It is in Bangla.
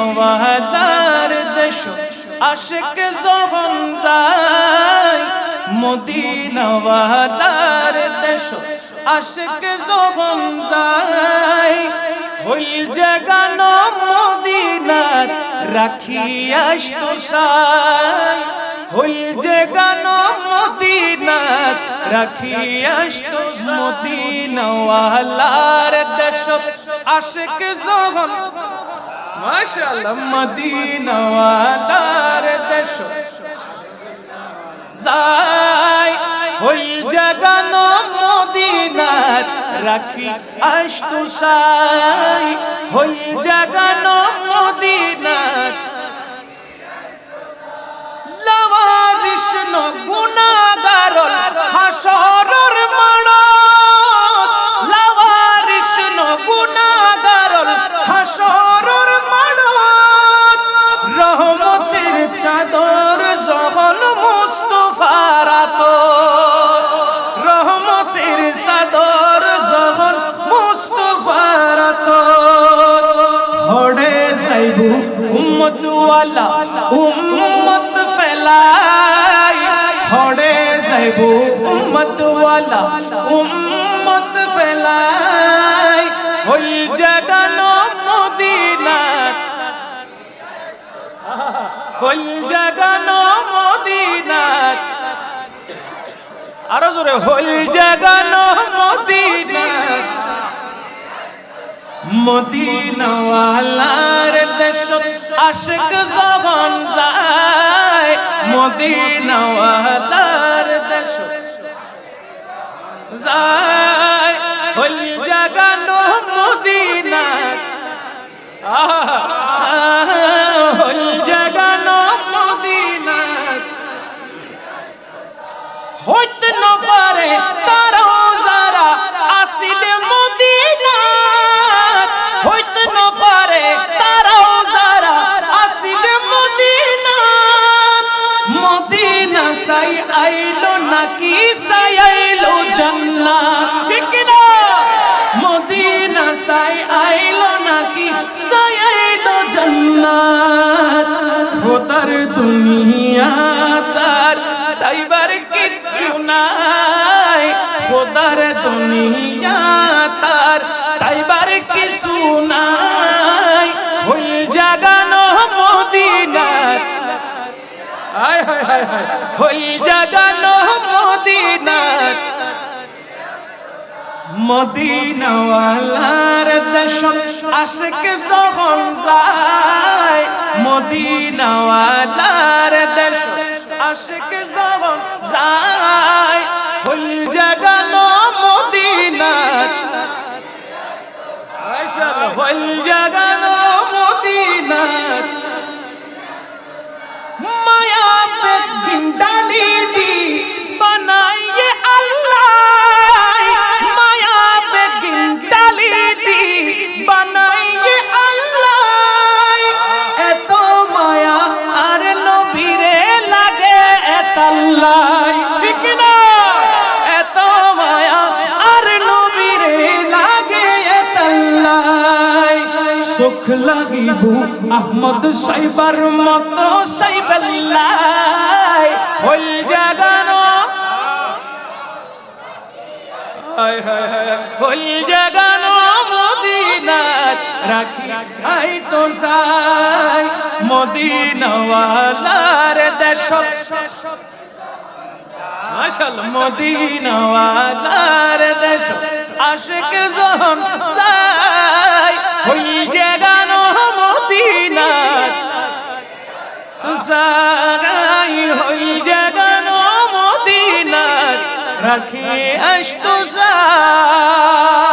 মদিনওয়ালার দেশ আশিক যখন যায়। মদিনওয়ালার দেশ আশিক যখন যায়। হইল জাগানো মদিনার রাখিয়াস তো সাই। হইল জাগানো মদিনার রাখিয়াস তো মদিনওয়ালার দেশ আশিক যখন মাশাআল্লাহ মদিনাওয়ালার দেশ যাই হই জাগানো মদিনার রাখি আস্তু সাই হই জাগানো মদিনার যাইবু উম্মত ওয়ালা উম্মত ফেলাই। হড়ে যাইবু উম্মত ওয়ালা উম্মত ফেলাই। হই জাগানো মদিনাত হই জাগানো মদিনাত আরও জোরে হই জাগানো মদিনাত মদিনাওয়ালার আশিক জবান যায় মদিনাওয়ালার দেশ যায়। ওই জাগানো মদিনা ওই আইলো নাকি সাই আইলো জান্নাত? ঠিক না মদিনা সাই আইলো নাকি সাই আইলো জান্নাত? খোদার দুনিয়া তার সাইবার কিচ্ছু নাই। খোদার দুনিয়া তার সাইবার কিছু নাই। হই জাগানো মদিনাত হায় হায় হায় হায় হই জাগানো মদিনাত মদিনাওয়ালার দেশ আশিক যখন যায়, মদিনাওয়ালার দেশ আশিক যখন যায় হই জাগানো মদিনাত হই জাগানো আল্লাহ। ঠিক না। এত মায়া আর নবীরে লাগে এত আল্লাহ। সুখ লাগিব আহমদ সাইবার মতো সাইবাল্লাই হল জাগানো। হল জাগানো। মদিনাত রাখি, আই তো সাই মদিনাওয়ালার দেশ আসল মদিনাওয়ালার দেশ আশিক যখন যাই। হই জাগানো মদিনাত যাই হই জাগানো মদিনাত রাখি আসতো যাই।